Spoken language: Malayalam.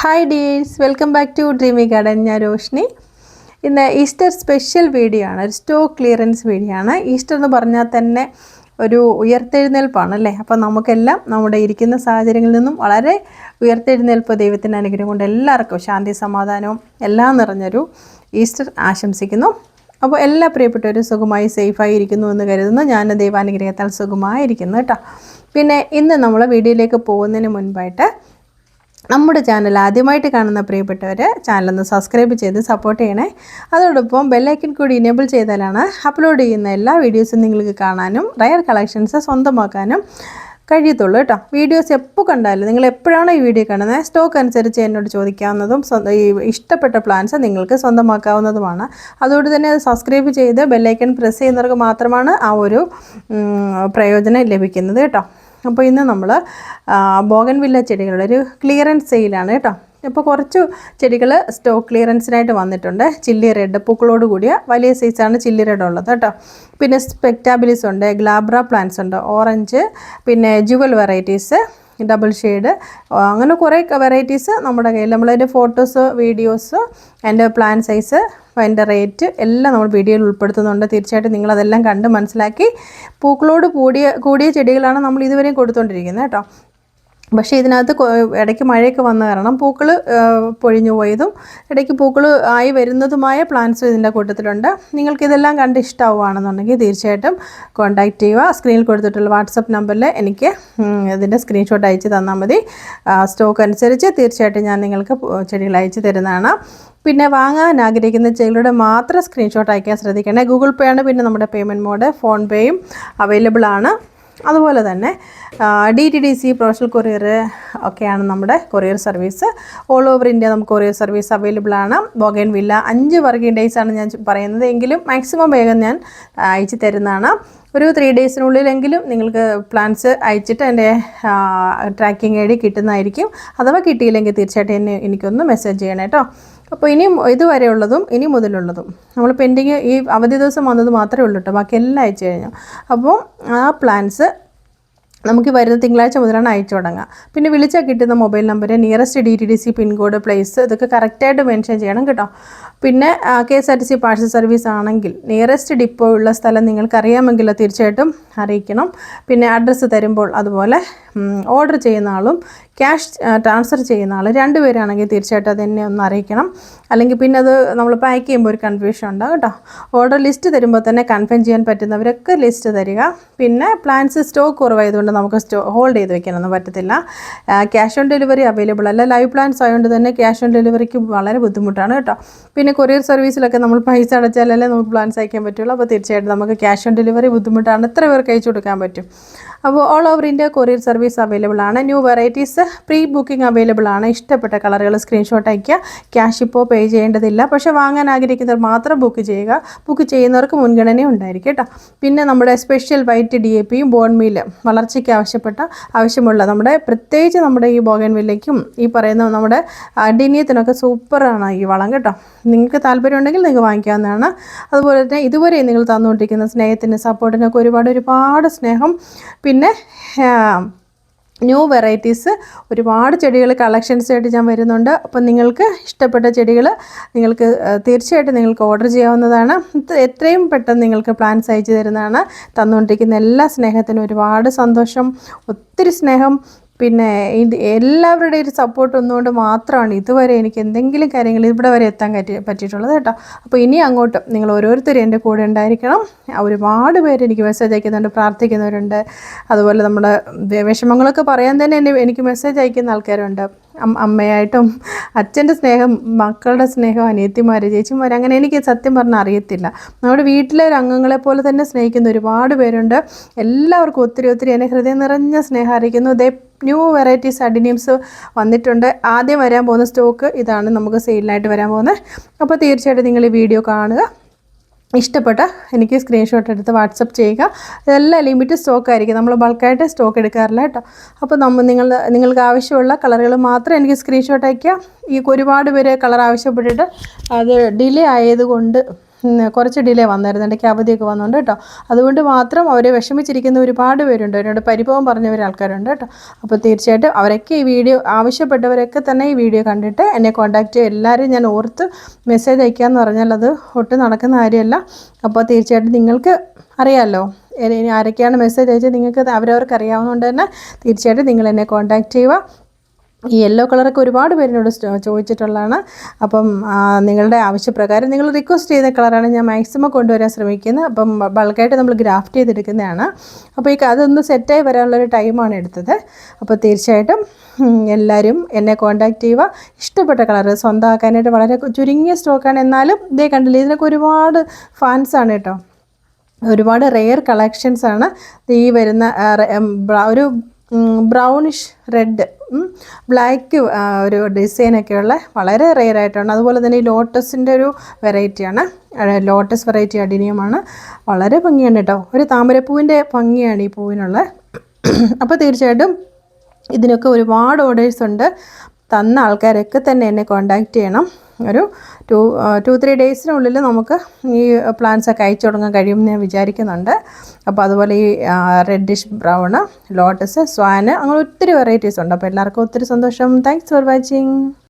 Hi dears welcome back to dreamy garden ഞാൻ രോഷിനി. ഇന്ന് ഈസ്റ്റർ സ്പെഷ്യൽ വീഡിയോ ആണ്. ഒരു സ്റ്റോക്ക് ക്ലിയറൻസ് വീഡിയോ ആണ്. ഈസ്റ്റർ എന്ന് പറഞ്ഞാൽ തന്നെ ഒരു ഉയർത്തെഴുന്നേൽപ്പാണ് അല്ലേ? അപ്പോൾ നമുക്കെല്ലാം നമ്മുടെ ഇരിക്കുന്ന സാഹചര്യങ്ങളിൽ നിന്നും വളരെ ഉയർത്തെഴുന്നേൽപ്പ് ദൈവത്തിന്റെ അനുഗ്രഹം കൊണ്ട് എല്ലാവർക്കും ശാന്തി സമാധാനവും എല്ലാം നിറഞ്ഞൊരു ഈസ്റ്റർ ആശംസിക്കുന്നു. അപ്പോൾ എല്ലാ പ്രിയപ്പെട്ടവരും സുഖമായി സേഫായി ഇരിക്കുന്നു എന്ന് കരുതുന്നു. ഞാൻ ദൈവാനുഗ്രഹത്താൽ സുഖമായിരിക്കുന്നു കേട്ടോ. പിന്നെ ഇന്ന് നമ്മൾ വീഡിയോയിലേക്ക് പോകുന്നതിന് മുൻപായിട്ട് നമ്മുടെ ചാനൽ ആദ്യമായിട്ട് കാണുന്ന പ്രിയപ്പെട്ടവർ ചാനലൊന്ന് സബ്സ്ക്രൈബ് ചെയ്ത് സപ്പോർട്ട് ചെയ്യണേ. അതോടൊപ്പം ബെല്ലൈക്കൻ കൂടി ഇനേബിൾ ചെയ്താലാണ് അപ്ലോഡ് ചെയ്യുന്ന എല്ലാ വീഡിയോസും നിങ്ങൾക്ക് കാണാനും റയർ കളക്ഷൻസ് സ്വന്തമാക്കാനും കഴിയത്തുള്ളൂ കേട്ടോ. വീഡിയോസ് എപ്പോൾ കണ്ടാലും നിങ്ങൾ എപ്പോഴാണ് ഈ വീഡിയോ കാണുന്നത് സ്റ്റോക്ക് അനുസരിച്ച് എന്നോട് ചോദിക്കാവുന്നതും ഈ ഇഷ്ടപ്പെട്ട പ്ലാൻസ് നിങ്ങൾക്ക് സ്വന്തമാക്കാവുന്നതുമാണ്. അതുകൊണ്ട് തന്നെ അത് സബ്സ്ക്രൈബ് ചെയ്ത് ബെല്ലൈക്കൺ പ്രസ് ചെയ്യുന്നവർക്ക് മാത്രമാണ് ആ ഒരു പ്രയോജനം ലഭിക്കുന്നത് കേട്ടോ. അപ്പോൾ ഇന്ന് നമ്മൾ ബോഗൻവില്ല ചെടികളുടെ ഒരു ക്ലിയറൻസ് സെയിലാണ് കേട്ടോ. ഇപ്പോൾ കുറച്ച് ചെടികൾ സ്റ്റോക്ക് ക്ലിയറൻസിനായിട്ട് വന്നിട്ടുണ്ട്. ചില്ലി റെഡ് പൂക്കളോട് കൂടിയ വലിയ സൈസാണ് ചില്ലി റെഡ് ഉള്ളത് കേട്ടോ. പിന്നെ സ്പെക്ടാബിലിസ് ഉണ്ട് ഗ്ലാബ്ര പ്ലാന്റ്സ് ഉണ്ട് ഓറഞ്ച് പിന്നെ ജുവൽ വെറൈറ്റീസ് ഡബിൾ ഷെയ്ഡ് അങ്ങനെ കുറേ വെറൈറ്റീസ് നമ്മുടെ കയ്യിൽ. നമ്മളതിന്റെ ഫോട്ടോസ് വീഡിയോസ് അതിന്റെ പ്ലാൻ സൈസ് അതിന്റെ റേറ്റ് എല്ലാം നമ്മൾ വീഡിയോയിൽ ഉൾപ്പെടുത്തുന്നുണ്ട്. തീർച്ചയായിട്ടും നിങ്ങളതെല്ലാം കണ്ട് മനസ്സിലാക്കി. പൂക്കളോട് കൂടിയ കൂടിയ ചെടികളാണ് നമ്മൾ ഇതുവരെയും കൊടുത്തുകൊണ്ടിരിക്കുന്നത് കേട്ടോ. പക്ഷേ ഇതിനകത്ത് ഇടയ്ക്ക് മഴയൊക്കെ വന്ന കാരണം പൂക്കൾ പൊഴിഞ്ഞു പോയതും ഇടയ്ക്ക് പൂക്കൾ ആയി വരുന്നതുമായ പ്ലാന്റ്സും ഇതിന്റെ കൂട്ടത്തിലുണ്ട്. നിങ്ങൾക്കിതെല്ലാം കണ്ട് ഇഷ്ടമാവുകയാണെന്നുണ്ടെങ്കിൽ തീർച്ചയായിട്ടും കോൺടാക്റ്റ് ചെയ്യുക. സ്ക്രീനിൽ കൊടുത്തിട്ടുള്ള വാട്സപ്പ് നമ്പറിൽ എനിക്ക് ഇതിന്റെ സ്ക്രീൻഷോട്ട് അയച്ച് തന്നാൽ മതി. സ്റ്റോക്ക് അനുസരിച്ച് തീർച്ചയായിട്ടും ഞാൻ നിങ്ങൾക്ക് ചെടികൾ അയച്ചു തരുന്നതാണ്. പിന്നെ വാങ്ങാൻ ആഗ്രഹിക്കുന്ന ചെടികളുടെ മാത്രം സ്ക്രീൻഷോട്ട് അയക്കാൻ ശ്രദ്ധിക്കണേ ഗൂഗിൾ പേ ആണ്. പിന്നെ നമ്മുടെ പേയ്മെന്റ് മോഡ് ഫോൺ പേയും അവൈലബിൾ ആണ്. അതുപോലെ തന്നെ D T D C professional courier ഒക്കെയാണ് നമ്മുടെ courier service all over India നമുക്ക് കൊറിയർ സർവീസ് അവൈലബിൾ ആണ്. ബോഗൻ വില്ല അഞ്ച് വർക്കിംഗ് ഡേയ്സ് ആണ് ഞാൻ പറയുന്നത്. എങ്കിലും മാക്സിമം വേഗം ഞാൻ അയച്ചു തരുന്നതാണ്. ഒരു ത്രീ ഡേയ്സിനുള്ളിലെങ്കിലും നിങ്ങൾക്ക് പ്ലാൻസ് അയച്ചിട്ട് എന്റെ ട്രാക്കിംഗ് ഐ ഡി കിട്ടുന്നതായിരിക്കും. അഥവാ കിട്ടിയില്ലെങ്കിൽ തീർച്ചയായിട്ടും എന്നെ എനിക്കൊന്ന് മെസ്സേജ് ചെയ്യണം കേട്ടോ അപ്പോൾ ഇനിയും ഇതുവരെ ഉള്ളതും ഇനി മുതലുള്ളതും. നമ്മൾ പെൻഡിങ് ഈ അവധി ദിവസം വന്നത് മാത്രമേ ഉള്ളൂ കേട്ടോ ബാക്കി എല്ലാം അയച്ചു കഴിഞ്ഞു. അപ്പോൾ ആ പ്ലാൻസ് നമുക്ക് വരുന്ന തിങ്കളാഴ്ച മുതലാണ് അയച്ചു തുടങ്ങുക. പിന്നെ വിളിച്ചാൽ കിട്ടുന്ന mobile number nearest D T D C pincode place ഇതൊക്കെ കറക്റ്റായിട്ട് മെൻഷൻ ചെയ്യണം കേട്ടോ. പിന്നെ K S R T C parcel service ആണെങ്കിൽ നിയറസ്റ്റ് ഡിപ്പോ ഉള്ള സ്ഥലം നിങ്ങൾക്ക് അറിയാമെങ്കിൽ തീർച്ചയായിട്ടും അറിയിക്കണം. പിന്നെ അഡ്രസ്സ് തരുമ്പോൾ അതുപോലെ ഓർഡർ ചെയ്യുന്ന ആളും ക്യാഷ് ട്രാൻസ്ഫർ ചെയ്യുന്ന ആൾ രണ്ടുപേരാണെങ്കിൽ തീർച്ചയായിട്ടും അത് എന്നെ ഒന്ന് അറിയിക്കണം. അല്ലെങ്കിൽ പിന്നെ അത് നമ്മൾ പാക്ക് ചെയ്യുമ്പോൾ ഒരു കൺഫ്യൂഷൻ ഉണ്ടാകും കേട്ടോ. ഓർഡർ ലിസ്റ്റ് തരുമ്പോൾ തന്നെ കൺഫേം ചെയ്യാൻ പറ്റുന്നവരൊക്കെ ലിസ്റ്റ് തരിക. പിന്നെ പ്ലാൻസ് സ്റ്റോക്ക് കുറവായതുകൊണ്ട് നമുക്ക് സ്റ്റോ ഹോൾഡ് ചെയ്ത് വെക്കാനൊന്നും പറ്റത്തില്ല. ക്യാഷ് ഓൺ ഡെലിവറി അവൈലബിൾ അല്ല. ലൈവ് പ്ലാൻസ് ആയതുകൊണ്ട് തന്നെ ക്യാഷ് ഓൺ ഡെലിവറിക്ക് വളരെ ബുദ്ധിമുട്ടാണ് കേട്ടോ. പിന്നെ കൊറിയർ സർവീസിലൊക്കെ നമ്മൾ പൈസ അടച്ചാലല്ലേ നമുക്ക് പ്ലാൻസ് അയക്കാൻ പറ്റുള്ളൂ. അപ്പോൾ തീർച്ചയായിട്ടും നമുക്ക് ക്യാഷ് ഓൺ ഡെലിവറി ബുദ്ധിമുട്ടാണ്. എത്ര പേർക്ക് അയച്ചു കൊടുക്കാൻ പറ്റും? അപ്പോൾ all over India courier service available ആണ്. New varieties pre booking available ആണ്. ഇഷ്ടപ്പെട്ട കളറുകൾ സ്ക്രീൻഷോട്ട് അയയ്ക്കുക. ക്യാഷ് ഇപ്പോൾ പേ ചെയ്യേണ്ടതില്ല. പക്ഷേ വാങ്ങാൻ ആഗ്രഹിക്കുന്നവർ മാത്രം ബുക്ക് ചെയ്യുക. ബുക്ക് ചെയ്യുന്നവർക്ക് മുൻഗണന ഉണ്ടായിരിക്കും കേട്ടോ. പിന്നെ നമ്മുടെ സ്പെഷ്യൽ വൈറ്റ് ഡി എ പിയും ബോൺ മീൽ വളർച്ചയ്ക്ക് ആവശ്യപ്പെട്ട ആവശ്യമുള്ള നമ്മുടെ പ്രത്യേകിച്ച് നമ്മുടെ ഈ ബോഗൻ വില്ലയ്ക്കും ഈ പറയുന്ന നമ്മുടെ ഡിനിയത്തിനൊക്കെ സൂപ്പറാണ് ഈ വളം കേട്ടോ. നിങ്ങൾക്ക് താല്പര്യമുണ്ടെങ്കിൽ നിങ്ങൾക്ക് വാങ്ങിക്കാവുന്നതാണ്. അതുപോലെ തന്നെ ഇതുവരെ നിങ്ങൾ തന്നുകൊണ്ടിരിക്കുന്ന സ്നേഹത്തിന് സപ്പോർട്ടിനൊക്കെ ഒരുപാട് ഒരുപാട് സ്നേഹം. പിന്നെ ന്യൂ വെറൈറ്റീസ് ഒരുപാട് ചെടികൾ കളക്ഷൻസ് ആയിട്ട് ഞാൻ വരുന്നുണ്ട്. അപ്പം നിങ്ങൾക്ക് ഇഷ്ടപ്പെട്ട ചെടികൾ നിങ്ങൾക്ക് തീർച്ചയായിട്ടും നിങ്ങൾക്ക് ഓർഡർ ചെയ്യാവുന്നതാണ്. എത്രയും പെട്ടെന്ന് നിങ്ങൾക്ക് പ്ലാൻസ് അയച്ചു തരുന്നതാണ്. തന്നുകൊണ്ടിരിക്കുന്ന എല്ലാ സ്നേഹത്തിനും ഒരുപാട് സന്തോഷം. ഒത്തിരി സ്നേഹം. പിന്നെ ഇത് എല്ലാവരുടെയും ഒരു സപ്പോർട്ട് ഒന്നുകൊണ്ട് മാത്രമാണ് ഇതുവരെ എനിക്ക് എന്തെങ്കിലും കാര്യങ്ങൾ ഇവിടെ വരെ എത്താൻ പറ്റി പറ്റിയിട്ടുള്ളത് കേട്ടോ. അപ്പോൾ ഇനി അങ്ങോട്ടും നിങ്ങൾ ഓരോരുത്തരും എന്റെ കൂടെ ഉണ്ടായിരിക്കണം. ഒരുപാട് പേര് എനിക്ക് മെസ്സേജ് അയക്കുന്നുണ്ട് പ്രാർത്ഥിക്കുന്നവരുണ്ട്. അതുപോലെ നമ്മുടെ വിഷമങ്ങളൊക്കെ പറയാൻ തന്നെ എന്നെ എനിക്ക് മെസ്സേജ് അയക്കുന്ന ആൾക്കാരുണ്ട്. അമ്മയായിട്ടും അച്ഛന്റെ സ്നേഹം മക്കളുടെ സ്നേഹം അനിയത്തിമാർ ചേച്ചിമാർ അങ്ങനെ എനിക്ക് സത്യം പറഞ്ഞാൽ അറിയത്തില്ല. നമ്മുടെ വീട്ടിലെ അംഗങ്ങളെ പോലെ തന്നെ സ്നേഹിക്കുന്ന ഒരുപാട് പേരുണ്ട്. എല്ലാവർക്കും ഒത്തിരി ഒത്തിരി എന്നെ ഹൃദയം നിറഞ്ഞ സ്നേഹം അറിയിക്കുന്നു. ദേ ന്യൂ വെറൈറ്റീസ് അഡിനിയംസ് വന്നിട്ടുണ്ട്. ആദ്യം വരാൻ പോകുന്ന സ്റ്റോക്ക് ഇതാണ് നമുക്ക് സെയിലിനായിട്ട് വരാൻ പോകുന്നത്. അപ്പോൾ തീർച്ചയായിട്ടും നിങ്ങൾ ഈ വീഡിയോ കാണുക. ഇഷ്ടപ്പെട്ട എനിക്ക് സ്ക്രീൻഷോട്ട് എടുത്ത് വാട്സപ്പ് ചെയ്യുക. ഇതെല്ലാം ലിമിറ്റ് സ്റ്റോക്ക് ആയിരിക്കും. നമ്മൾ ബൾക്കായിട്ട് സ്റ്റോക്ക് എടുക്കാറില്ല കേട്ടോ. അപ്പോൾ നമ്മൾ നിങ്ങൾ നിങ്ങൾക്ക് ആവശ്യമുള്ള കളറുകൾ മാത്രം എനിക്ക് സ്ക്രീൻഷോട്ട് അയക്കുക ഈ ഒരുപാട് പേര് കളർ ആവശ്യപ്പെട്ടിട്ട് അത് ഡിലേ ആയതുകൊണ്ട് കുറച്ച് ഡിലേ വന്നായിരുന്നു. ഇടയ്ക്ക് അവധിയൊക്കെ വന്നുകൊണ്ട് കേട്ടോ. അതുകൊണ്ട് മാത്രം അവർ വിഷമിച്ചിരിക്കുന്ന ഒരുപാട് പേരുണ്ട്. എന്നോട് പരിഭവം പറഞ്ഞവർ ആൾക്കാരുണ്ട് കേട്ടോ. അപ്പോൾ തീർച്ചയായിട്ടും അവരൊക്കെ ഈ വീഡിയോ ആവശ്യപ്പെട്ടവരൊക്കെ തന്നെ ഈ വീഡിയോ കണ്ടിട്ട് എന്നെ കോൺടാക്ട് ചെയ്യുക. എല്ലാവരും ഞാൻ ഓർത്ത് മെസ്സേജ് അയക്കാമെന്ന് പറഞ്ഞാൽ അത് ഒട്ടും നടക്കുന്ന കാര്യമല്ല. അപ്പോൾ തീർച്ചയായിട്ടും നിങ്ങൾക്ക് അറിയാമല്ലോ ഇനി ആരൊക്കെയാണ് മെസ്സേജ് അയച്ചത്? നിങ്ങൾക്ക് അവരവർക്ക് അറിയാവുന്നതുകൊണ്ട് തന്നെ തീർച്ചയായിട്ടും നിങ്ങൾ എന്നെ കോൺടാക്ട് ചെയ്യുക. ഈ യെല്ലോ കളറൊക്കെ ഒരുപാട് പേരിനോട് ചോദിച്ചിട്ടുള്ളതാണ്. അപ്പം നിങ്ങളുടെ ആവശ്യപ്രകാരം നിങ്ങൾ റിക്വസ്റ്റ് ചെയ്ത കളറാണ് ഞാൻ മാക്സിമം കൊണ്ടുവരാൻ ശ്രമിക്കുന്നത്. അപ്പം ബൾക്കായിട്ട് നമ്മൾ ഗ്രാഫ്റ്റ് ചെയ്തെടുക്കുന്നതാണ്. അപ്പോൾ ഈ അതൊന്ന് സെറ്റായി വരാനുള്ളൊരു ടൈമാണ് എടുത്തത്. അപ്പോൾ തീർച്ചയായിട്ടും എല്ലാവരും എന്നെ കോൺടാക്റ്റ് ചെയ്യുക. ഇഷ്ടപ്പെട്ട കളർ സ്വന്തമാക്കാനായിട്ട് വളരെ ചുരുങ്ങിയ സ്റ്റോക്കാണ് എന്നാലും ഇതേ കണ്ടില്ല ഇതിനൊക്കെ ഒരുപാട് ഫാൻസാണ് കേട്ടോ. ഒരുപാട് റെയർ കളക്ഷൻസാണ് ഈ വരുന്ന ഒരു ബ്രൗണിഷ് റെഡ് ബ്ലാക്ക് ഒരു ഡിസൈനൊക്കെയുള്ള വളരെ റെയർ ആയിട്ടാണ്. അതുപോലെ തന്നെ ഈ ലോട്ടസിന്റെ ഒരു വെറൈറ്റിയാണ് ലോട്ടസ് വെറൈറ്റി അടിനിയമാണ്. വളരെ ഭംഗിയാണ് കേട്ടോ ഒരു താമരപ്പൂവിന്റെ ഭംഗിയാണ് ഈ പൂവിനുള്ളത് അപ്പോൾ തീർച്ചയായിട്ടും ഇതിനൊക്കെ ഒരുപാട് ഓർഡേഴ്സ് ഉണ്ട്. തന്ന ആൾക്കാരൊക്കെ തന്നെ എന്നെ കോൺടാക്റ്റ് ചെയ്യണം. ഒരു ടു ടു ത്രീ ഡേയ്സിനുള്ളിൽ നമുക്ക് ഈ പ്ലാൻസൊക്കെ അയച്ചു തുടങ്ങാൻ കഴിയുമെന്ന് ഞാൻ വിചാരിക്കുന്നുണ്ട്. അപ്പോൾ അതുപോലെ ഈ റെഡിഷ് ബ്രൗണ് ലോട്ടസ് സ്വാന് അങ്ങനെ ഒത്തിരി വെറൈറ്റീസ് ഉണ്ട്. അപ്പോൾ എല്ലാവർക്കും ഒത്തിരി സന്തോഷം. Thanks for watching